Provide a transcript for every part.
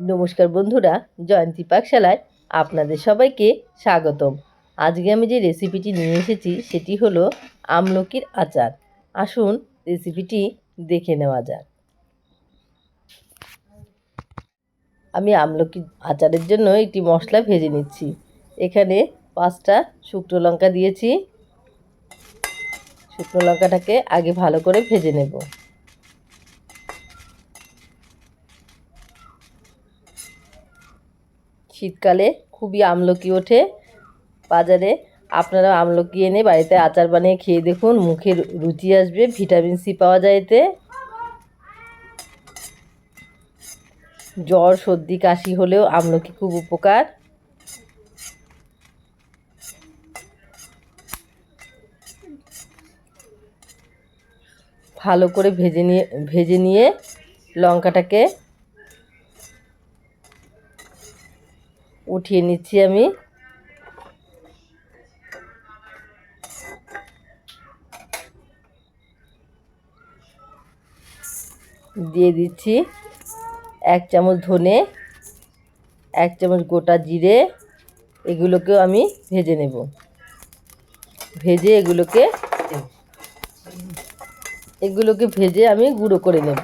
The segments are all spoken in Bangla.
নমস্কার বন্ধুরা, জয়ন্তী পাকশালায় আপনাদের সবাইকে স্বাগতম। আজকে আমি যে রেসিপিটি নিয়ে এসেছি, সেটি হলো আমলকির আচার। আসুন রেসিপিটি দেখে নেওয়া যাক। আমি আমলকির আচারের জন্য একটি মশলা ভেজে নিচ্ছি। এখানে পাঁচটা শুকনো লঙ্কা দিয়েছি। শুকনো লঙ্কাটাকে আগে ভালো করে ভেজে নেব। শীতকালে খুবই আমলকি ওঠে বাজারে। আপনারা আমলকি এনে বাড়িতে আচার বানিয়ে খেয়ে দেখুন, মুখের রুচি আসবে, ভিটামিন সি পাওয়া যায় এতে। জ্বর, সর্দি, কাশি হলেও আমলকি খুব উপকার। ভালো করে ভেজে নিয়ে ভেজে নিয়ে লঙ্কাটাকে উঠিয়ে নিচ্ছি আমি। দিয়ে দিচ্ছি এক চামচ ধনে, এক চামচ গোটা জিরে, এগুলোকেও আমি ভেজে নেব। ভেজে এগুলোকে এগুলোকে ভেজে আমি গুঁড়ো করে নেব।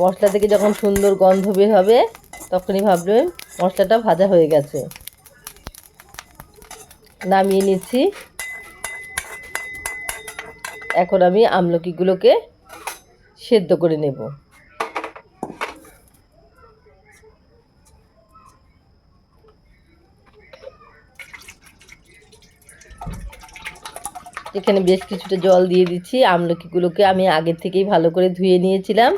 মশলা থেকে যখন সুন্দর গন্ধ বের হবে, তখনই ভাববেন মশলাটা ভাজা হয়ে গেছে। নামিয়ে নিচ্ছি। এখন আমি আমলকিগুলোকে সেদ্ধ করে নেব। এখানে বেশ কিছুটা জল দিয়ে দিচ্ছি। আমলকিগুলোকে আমি আগের থেকেই ভালো করে ধুয়ে নিয়েছিলাম।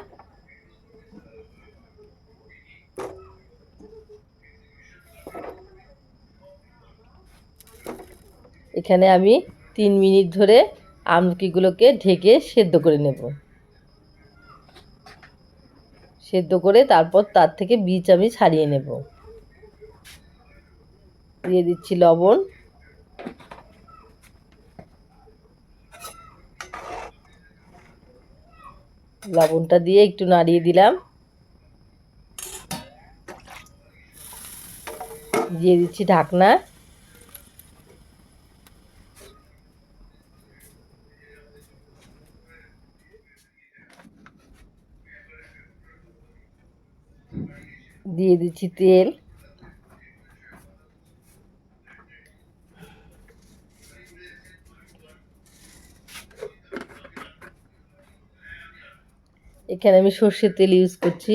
এখানে আমি তিন মিনিট ধরে আমলকিগুলোকে ঢেকে সেদ্ধ করে নেব। সেদ্ধ করে তারপর তার থেকে বীজ আমি ছাড়িয়ে নেব। দিয়ে দিচ্ছি লবণ। লবণটা দিয়ে একটু নাড়িয়ে দিলাম। দিয়ে দিচ্ছি ঢাকনা। দিয়ে দিচ্ছি তেল। এখানে আমি সর্ষের তেল ইউজ করছি।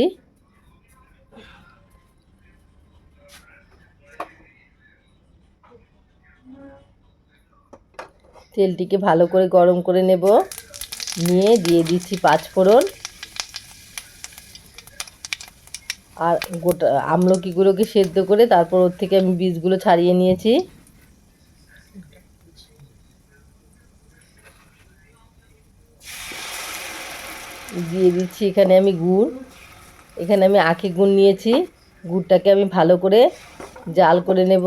তেলটিকে ভালো করে গরম করে নেব। নিয়ে দিয়ে দিচ্ছি পাঁচ আর গোটা আমলকিগুলোকে সেদ্ধ করে তারপর ওর থেকে আমি বীজগুলো ছাড়িয়ে নিয়েছি। দিয়ে দিচ্ছি এখানে আমি গুড়। এখানে আমি আখি গুড় নিয়েছি। গুড়টাকে আমি ভালো করে জাল করে নেব।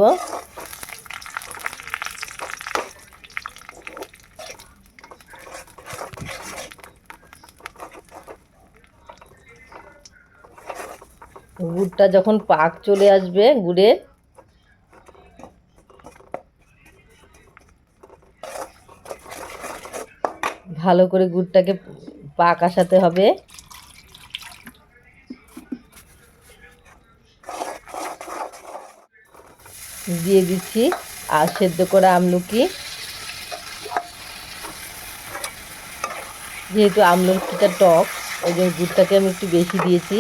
গুড়টা যখন পাক চলে আসবে গুড়ের ভালো করে গুড়টাকে পাক আসাতে হবে। দিয়ে দিচ্ছি আর সেদ্ধ করা আমলকি। যেহেতু আমলকিটা টক, ওই জন্য গুড়টাকে আমি একটু বেশি দিয়েছি।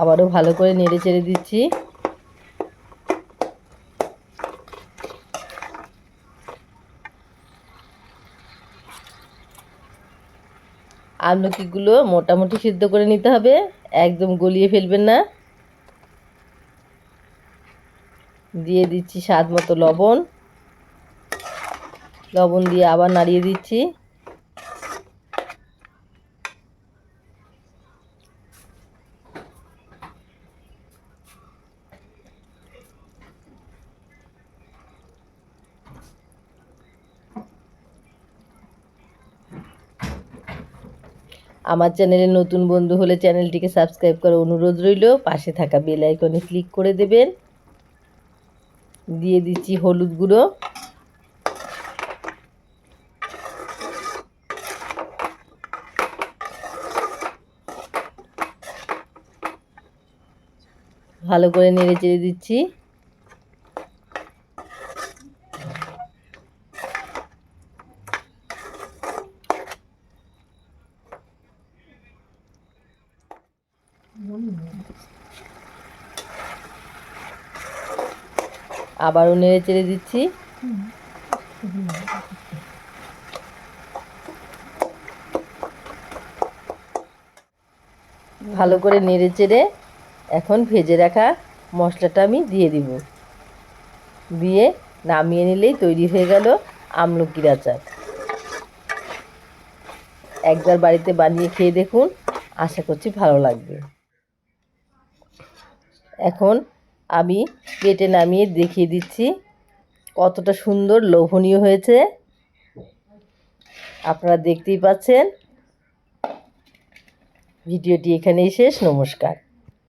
আবারও ভালো করে নেড়ে চেড়ে দিচ্ছি। আমলকিগুলো মোটামুটি সিদ্ধ করে নিতে হবে, একদম গলিয়ে ফেলবেন না। দিয়ে দিচ্ছি স্বাদ মতো লবণ। লবণ দিয়ে আবার নাড়িয়ে দিচ্ছি। আমার চ্যানেলে নতুন বন্ধু হলে চ্যানেলটিকে সাবস্ক্রাইব করার অনুরোধ রইল। পাশে থাকা বেল আইকনে ক্লিক করে দেবেন। দিয়ে দিচ্ছি হলুদ গুঁড়ো। ভালো করে নেড়ে চেড়ে দিচ্ছি। আবারও নেড়ে চেড়ে দিচ্ছি। ভালো করে নেড়ে চেড়ে এখন ভেজে রাখা মশলাটা আমি দিয়ে দিব। দিয়ে নামিয়ে নিলেই তৈরি হয়ে গেল আমলকির আচার। একবার বাড়িতে বানিয়ে খেয়ে দেখুন, আশা করছি ভালো লাগবে। এখন আমি পেটে নামিয়ে দেখিয়ে দিচ্ছি কতটা সুন্দর, লোভনীয় হয়েছে। আপনারা দেখতেই পাচ্ছেন। ভিডিওটি এখানেই শেষ, নমস্কার।